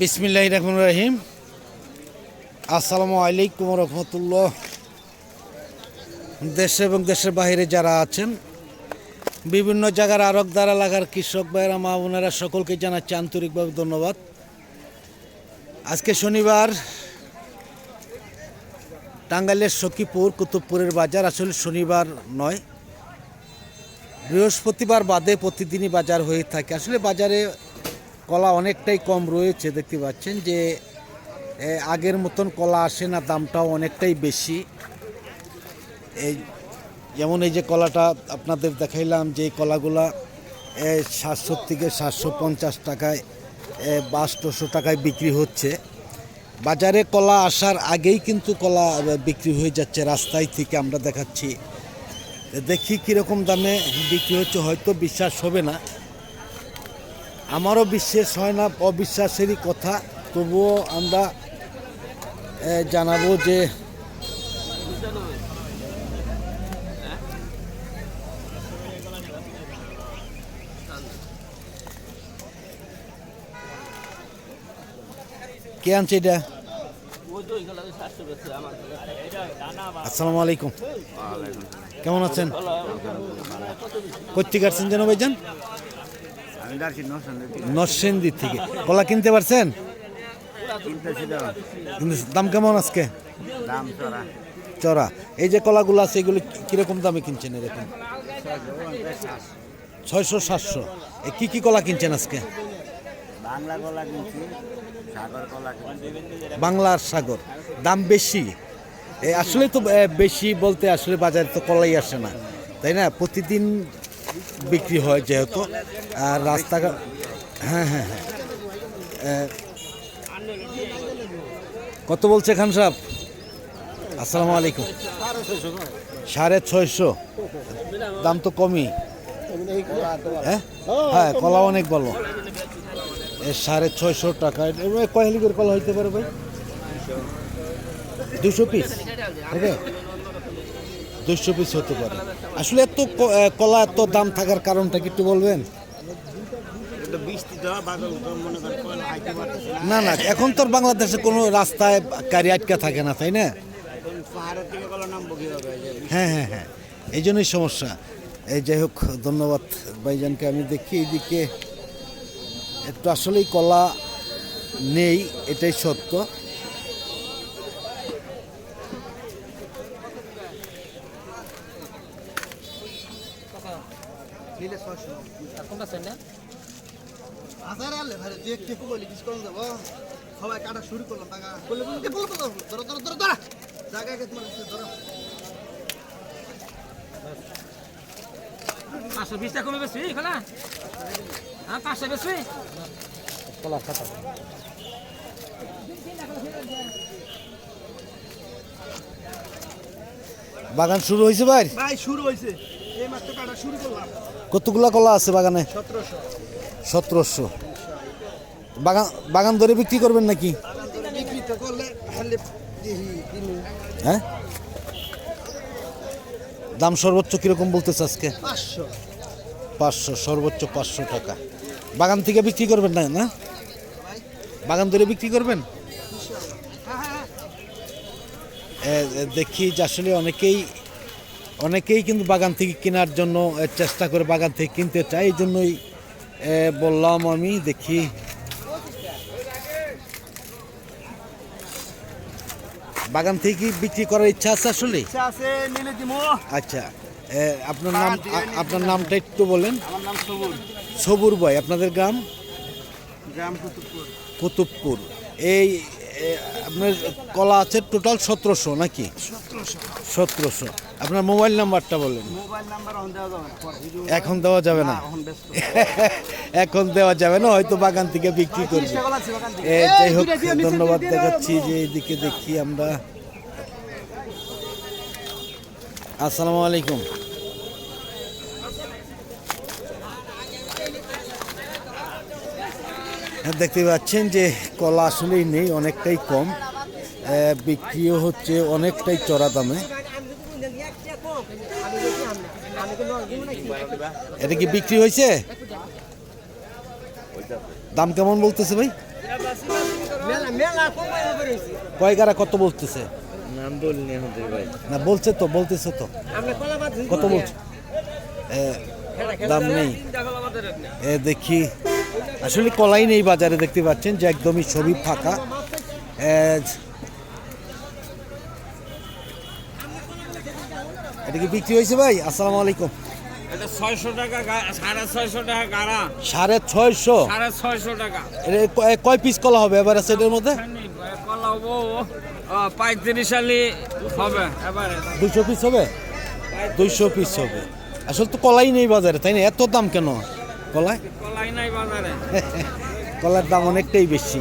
বিসমিল্লাহ রহমান রহিম। আসসালামু আলাইকুম রহমতুল্লাহ। দেশে এবং দেশের বাইরে যারা আছেন, বিভিন্ন জায়গার আরক দ্বারা লাগার কৃষক ভাইয়েরা, মা বোনেরা, সকলকে জানাচ্ছি আন্তরিকভাবে ধন্যবাদ। আজকে শনিবার, টাঙ্গাইলের সখীপুর, কুতুবপুরের বাজার। আসলে শনিবার নয়, বৃহস্পতিবার বাদে প্রতিদিনই বাজার হয়ে থাকে। আসলে বাজারে কলা অনেকটাই কম রয়েছে, দেখতে পাচ্ছেন যে আগের মতন কলা আসে না, দামটাও অনেকটাই বেশি। এই, যেমন এই যে কলাটা আপনাদের দেখাইলাম যে কলাগুলা সাতশো থেকে সাতশো পঞ্চাশ টাকায় বাষট্টশো টাকায় বিক্রি হচ্ছে। বাজারে কলা আসার আগেই কিন্তু কলা বিক্রি হয়ে যাচ্ছে রাস্তায় থেকে, আমরা দেখাচ্ছি। দেখি কীরকম দামে বিক্রি হচ্ছে, হয়তো বিশ্বাস হবে না। আমারও বিশ্বাস হয় না অবিশ্বাসেরই কথা। তবুও আমরা জানাব যে কে আনছে এটা? আসসালামু আলাইকুম। কেমন আছেন? কোথেকে আসছেন যেন ভাইজান? আমি যাচ্ছি নশান্তি নরসিংদী থেকে। কলা কিনতে পারছেন? দাম কেমন আজকে? চড়া। এই যে কলাগুলো আছে, এগুলো কীরকম দামে কিনছেন এরকম? ছয়শো, সাতশো। কি কি কলা কিনছেন আজকে? বাংলার সাগর। দাম বেশি। আসলে তো বেশি বলতে আসলে বাজারে তো কলাই আসে না। তাই না? প্রতিদিন বিক্রি হয় যেহেতু। আর রাস্তাঘাট হ্যাঁ হ্যাঁ হ্যাঁ। কত বলছে খান সাহেব? আসসালামু আলাইকুম। সাড়ে ছয়শো। দাম তো কমই। হ্যাঁ হ্যাঁ কলা অনেক ভালো। সাড়ে ছয়শো টাকা। কয় লিগের কলা হইতে পারে ভাই? দুশো পিস। দুশো পিস হতে পারে। আসলে এত কলা এত দাম থাকার কারণটা কি একটু বলবেন? না। না এখন তো বাংলাদেশে কোনো রাস্তায় গাড়ি আটকা থাকে না তাই না? হ্যাঁ হ্যাঁ হ্যাঁ। এই জন্যই সমস্যা। এই যাই হোক ধন্যবাদ ভাইজানকে। আমি দেখি এইদিকে একটু আসলেই কলা নেই এটাই সত্য হাজার আনলে ভাই তুই একটু বলি যাব। সবাই কাটা শুরু করলাম টাকা বললে ধরো ধরো ধরো ধরো। জায়গায় গেছে ধরো। পাঁচশো বিশটা কমে বেশি খোলা। হ্যাঁ পাঁচশো বেশি। বাগান শুরু হয়েছে ভাই? ভাই শুরু হয়েছে। এই মাত্র কাটা শুরু করলাম। কতগুলা কলা আছে বাগানে? সতেরোশো। সতেরোশো। বাগান বাগান ধরে বিক্রি করবেন নাকি? হ্যাঁ? দাম সর্বোচ্চ কীরকম বলতেছে আজকে? পাঁচশো। সর্বোচ্চ পাঁচশো টাকা। বাগান থেকে বিক্রি করবেন না না? বাগান ধরে বিক্রি করবেন? দেখি যে আসলে অনেকেই অনেকেই কিন্তু বাগান থেকে কেনার জন্য চেষ্টা করে বাগান থেকে কিনতে চায়। এই জন্যই বললাম আমি দেখি। বাগান থেকে বিক্রি করার ইচ্ছা আছে আসলে? আচ্ছা আপনার নাম আপনার নামটা একটু বলেন। সবুর। ভাই আপনাদের গ্রাম? কুতুবপুর। এই আপনার কলা আছে টোটাল সতেরোশো নাকি? সতেরোশো। সতেরোশো। আপনার মোবাইল নাম্বারটা বলেন। এখন দেওয়া যাবে না এখন দেওয়া যাবে না? হয়তো বাগান থেকে বিক্রি করবে। যাই হোক ধন্যবাদ দেখাচ্ছি যে এইদিকে দেখি আমরা। আসসালামু আলাইকুম। হ্যাঁ, দেখতে পাচ্ছেন যে কলা আসলেই নেই অনেকটাই কম। বিক্রিও হচ্ছে অনেকটাই চড়া দামে। এটা কি বিক্রি হয়েছে? দাম কেমন বলতেছে ভাই? কয় গাড়া কত বলতেছে? না, বলছে তো, বলতেছে তো। কত বলছে? দাম নেই। এ, দেখি। আসলে কলাই নেই বাজারে, দেখতে পাচ্ছেন যে একদমই ছবি ফাঁকা। এটা কি বিক্রি হয়েছে ভাই? আসসালামু আলাইকুম। এটা ছয়শো টাকা সাড়ে ছয়শো টাকা গাড়া। সাড়ে ছয়শো? সাড়ে ছয়শো টাকা। এটা কয় পিস কলা হবে এবার সেটার মধ্যে? কলা হব পঁয়ত্রিশ সালি হবে এবারে। দুইশো পিস হবে? দুইশো পিস হবে। আসলে তো কলাই নেই বাজারে তাই না? এত দাম কেন? কলায়? কলাই নাই বাজারে। কলার দাম অনেকটাই বেশি।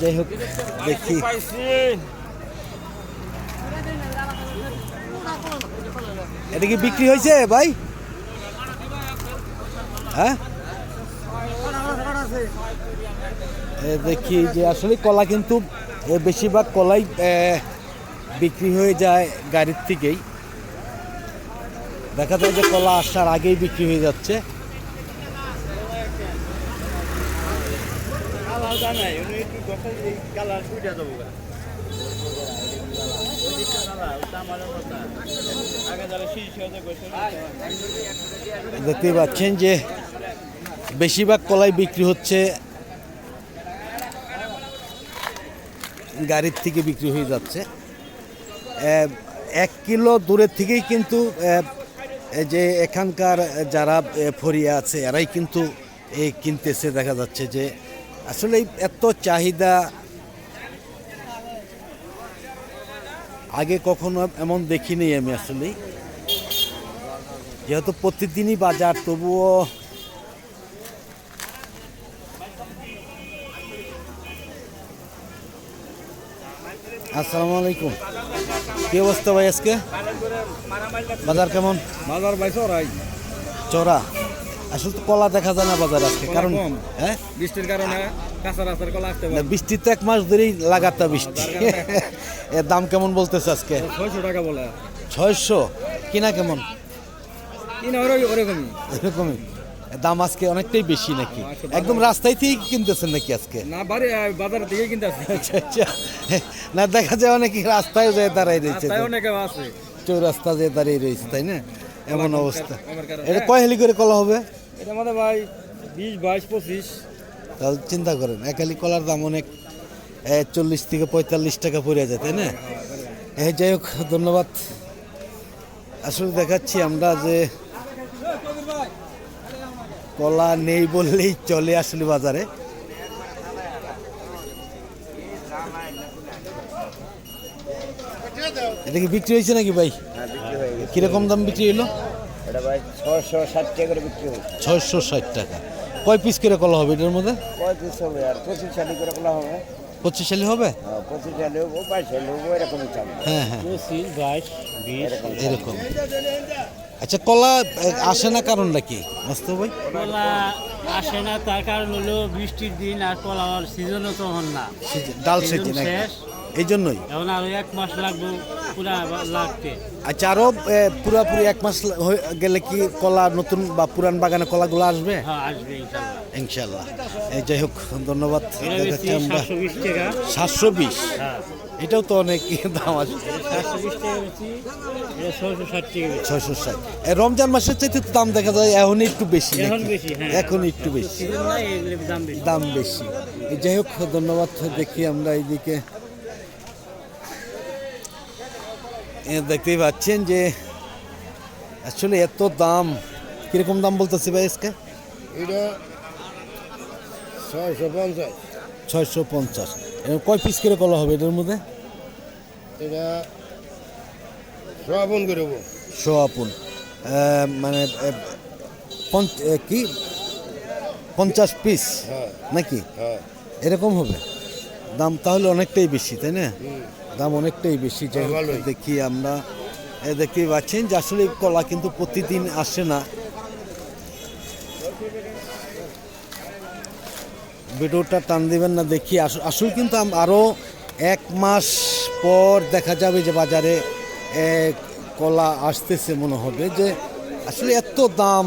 যাই হোক দেখি। এটা কি বিক্রি হয়েছে, ভাই? হ্যাঁ? দেখি যে আসলে কলা কিন্তু বেশিরভাগ কলাই বিক্রি হয়ে যায় গাড়ির থেকেই। দেখা যায় যে কলা আসার আগেই বিক্রি হয়ে যাচ্ছে। দেখতেই পাচ্ছেন যে বেশিরভাগ কলাই বিক্রি হচ্ছে গাড়ির থেকে বিক্রি হয়ে যাচ্ছে। এক কিলো দূরের থেকেই কিন্তু যে এখানকার যারা ফরিয়া আছে, এরাই কিন্তু এই কিনতেছে। দেখা যাচ্ছে যে আসলে এত চাহিদা আগে কখনো এমন দেখিনি আমি আসলে। যেহেতু প্রতিদিনই বাজার তবুও আসসালামু আলাইকুম। কি অবস্থা ভাই আজকে? বাজার কেমন? বাজার ভাই সরাই চড়া? আসলে তো কলা দেখা যায় না বাজার আজকে কারণ হ্যাঁ? বৃষ্টির কারণে কাঁচা রাস্তার কলা আসতে বৃষ্টি তো এক মাস ধরেই লাগাতার বৃষ্টি। এর দাম কেমন বলতেছে আজকে? ছয়শো টাকা বলে। ছয়শো? কিনা কেমন? কিনা ওরকমই। এরকমই। দাম আজকে অনেকটাই বেশি নাকি? একদম রাস্তায় থেকে কিনতেছেন নাকি আজকে? না বাড়ি বাজার থেকে কিনতে আচ্ছা আচ্ছা। না দেখা যায় অনেকে রাস্তায় যায় দাঁড়াই রয়েছে। অনেকে আছে। চৌরাস্তা যে দাঁড়িয়ে রয়েছে তাই না? এমন অবস্থা। এটা কয় হেলি করে কলা হবে? এটা মানে ভাই বিশ বাইশ পঁচিশ। তাহলে চিন্তা করেন এক হেলি কলার দাম অনেক চল্লিশ থেকে পঁয়তাল্লিশ টাকা পড়ে যায় তাই না? এ, যাই হোক ধন্যবাদ। আসলে দেখাচ্ছি আমরা যে কলা নেই বললেই চলে আসলে বাজারে। এটা কি বিক্রি হয়েছে নাকি ভাই? কীরকম দাম বিক্রি হলো? ভাই ছশো ষাট টাকা করে বিক্রি হচ্ছে ছয়শো ষাট টাকা। কয় পিস করে কলা হবে এটার মধ্যে? পঁয়ত্রিশ হবে আর পঁচিশ সালি করে কলা হবে। পঁচিশ সালে হবে? পঁচিশ সালে হব বাইশ সালে হব এরকমই চালু হ্যাঁ হ্যাঁ। পঁচিশ বাইশ বিশ এরকম। আচ্ছা কলা আসে না কারণটা কি? বুঝতে ভাই? কলা আসে না তার কারণ হলো বৃষ্টির দিন আর কলা সিজনও তখন না। ডাল সেটি সিজন শেষ। এই জন্যই এখন আরও এক মাস লাগবে পুরা লাগতে। আচ্ছা আরও পুরাপুরি এক মাস হয়ে গেলে কি কলা নতুন বা পুরান বাগানে কলাগুলো আসবে? হ্যাঁ আসবে ইনশাল্লাহ। এই যাই হোক ধন্যবাদ। সাতশো বিশ হ্যাঁ। এটাও তো অনেক দাম আছে। ছয়শো ষাট রমজান মাসের চাইতে দাম দেখা যায় এখন একটু বেশি এখন হ্যাঁ। একটু বেশি। দাম বেশি। যাই হোক ধন্যবাদ। দেখি আমরা এইদিকে এ, দেখতেই পাচ্ছেন যে অ্যাকচুয়ালি এত দাম কীরকম দাম বলতেছি ভাই আজকে? এটা ছয়শো পঞ্চাশ। ছয়শো পঞ্চাশ। কয় পিস করে কলা হবে এটার মধ্যে? এটা শ্রাবণ করব সোয়াপুন মানে কি? পঞ্চাশ পিস হ্যাঁ। নাকি? হ্যাঁ। এরকম হবে। দাম তাহলে অনেকটাই বেশি তাই না? দাম অনেকটাই বেশি। দেখি আমরা। দেখতেই পাচ্ছেন যে আসলে কলা কিন্তু প্রতিদিন আসে না। ভিডিওটা টান দিবেন না দেখি। আস- আসলে কিন্তু আরও এক মাস পর দেখা যাবে যে বাজারে কলা আসতেছে মনে হবে যে আসলে এত দাম।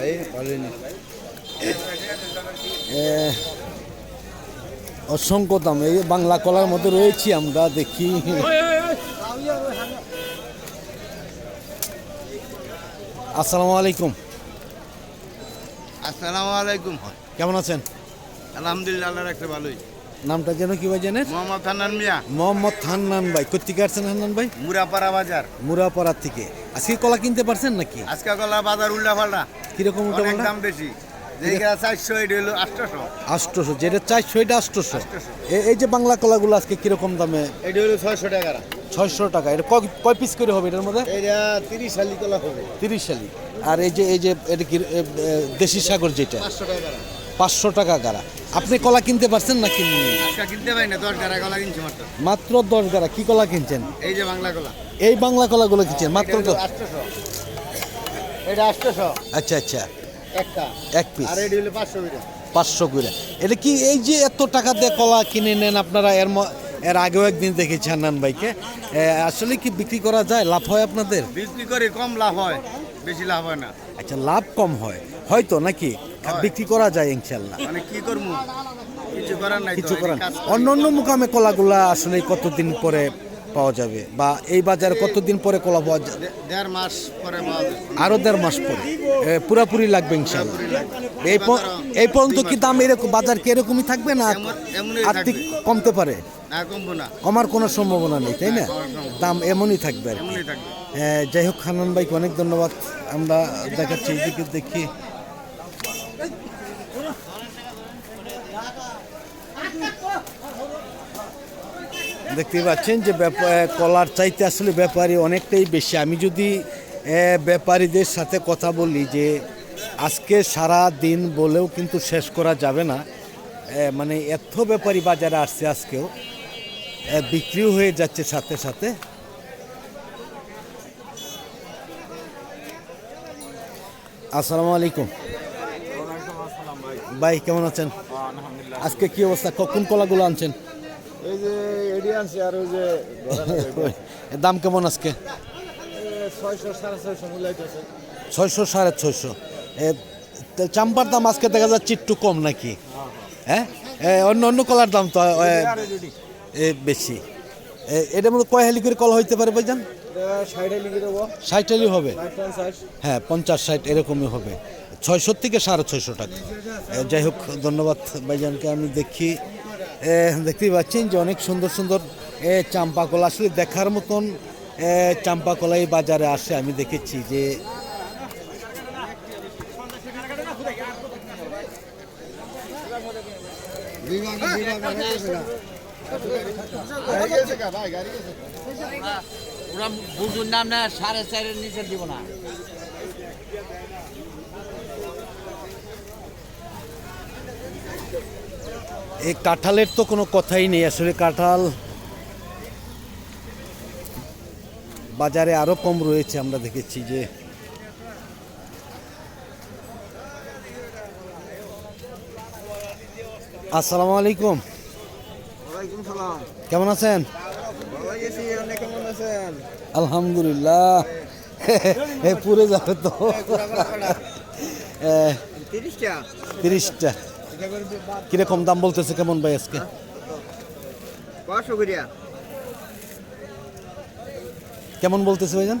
এ, অসংখ্য দাম। এই বাংলা কলার মধ্যে রয়েছি আমরা দেখি। আসসালামু আলাইকুম। আসসালামু আলাইকুম। কেমন আছেন? আলহামদুলিল্লাহ আল্লাহ রাখতে ভালোই। নামটা যেন কি ভাই জানেন? মোহাম্মদ হান্নান মিয়া। মোহাম্মদ হান্নান ভাই। কোথেকে আসছেন হান্নান ভাই? মুরাপাড়া বাজার। মুরাপাড়া থেকে। আজকে কলা কিনতে পারছেন নাকি? আজকে কলা বাজার উল্টা পাল্টা কীরকম উল্টো? দাম বেশি। যেটা চারশো এটা হলো আটশোশো। যেটা চারশো এটা আষ্টশো এই যে বাংলা কলাগুলো আজকে কীরকম দামে? এটা হলো ছয়শো টাকা ছয়শো টাকা। এটা কয়- কয় পিস করে হবে এটার মধ্যে? এটা তিরিশ শালি কলা হবে। তিরিশ আর এই যে এই যে এটা কি দেশি সাগর যেটা? পাঁচশো টাকা গাড়া আপনি কলা কিনতে পারছেন না কিনে আজকে কিনতে পারি না দশ টাকা কলা কিনছি মাত্র। মাত্র দশ গাড়া। কি কলা কিনছেন? এই যে বাংলা কলা। এই বাংলা কলাগুলো কিনছেন মাত্র এটা আটশোশো। আচ্ছা আচ্ছা। এক পিস আর এটা হলো করে। এটা কি এই যে এত টাকা দিয়ে কলা কিনে নেন আপনারা? এর এর আগেও একদিন দেখেছি হান্নান ভাইকে। আসলে কি বিক্রি করা যায়? লাভ হয় আপনাদের? বিক্রি করে কম লাভ হয়। বেশি লাভ হয় না। আচ্ছা লাভ কম হয়। হয়তো নাকি? বিক্রি করা যায় ইনশাল্লাহ মানে কি করব? কিছু করার নাই কিছু এই করেন কাজ করি। অন্য অন্য মুকামে কলাগুলা আসলে কতদিন পরে পাওয়া যাবে বা এই বাজারে কতদিন পরে কলা পাওয়া যাবে? দেড় মাস পরে দেড় মাস পরে। পুরাপুরি লাগবে ইনশাল্লাহ এই এই পর্যন্ত কি দাম এরকম বাজার কি এরকমই থাকবে না আর্থিক কমতে পারে? কমার কোনো সম্ভাবনা নেই তাই না? দাম এমনই থাকবে আর যাই হোক খানন ভাইকে অনেক ধন্যবাদ। আমরা দেখাচ্ছি এইদিকে দেখি। দেখতে পাচ্ছেন যে কলার চাইতে আসলে ব্যাপারী অনেকটাই বেশি। আমি যদি ব্যাপারীদের সাথে কথা বলি যে আজকে সারা দিন বলেও কিন্তু শেষ করা যাবে না মানে এত ব্যাপারী বাজারে আসছে আজকেও বিক্রিও হয়ে যাচ্ছে সাথে সাথে। আসসালামু আলাইকুম। ভাই। কেমন আছেন? আজকে কি অবস্থা? কখন কলাগুলো আনছেন? এই যে আর ওই যে দাম কেমন আজকে? ছয়শো সাড়ে ছয়শো চাম্পার দাম আজকে দেখা যাচ্ছে একটু কম নাকি? হ্যাঁ? অন্য অন্য কলার দাম তো বেশি। এটা মধ্যে কয় হেলি করে কল হইতে পারে ভাইজান? ষাট হেলি হবে? হ্যাঁ পঞ্চাশ ষাট এরকমই হবে। ছয়শো থেকে সাড়ে ছয়শো টাকা। যাই হোক ধন্যবাদ ভাইজানকে। আমি দেখি দেখতেই পাচ্ছেন যে অনেক সুন্দর সুন্দর চাম্পা কলা আসলে দেখার মতন চাম্পা কলা এই বাজারে আসে, আমি দেখেছি যে নাম না সাড়ে চারের নিচে দিব না। এই কাঁঠালের তো কোনো কথাই নেই। আসলে কাঁঠাল বাজারে আরও কম রয়েছে আমরা দেখেছি যে। আসসালামু আলাইকুম। কেমন আছেন? কেমন আলহামদুলিল্লাহ। পুরে যাবে তো। তিরিশটা। তিরিশটা। কীরকম দাম বলতেছে কেমন ভাই আজকে? কেমন বলতেছে ভাইজান?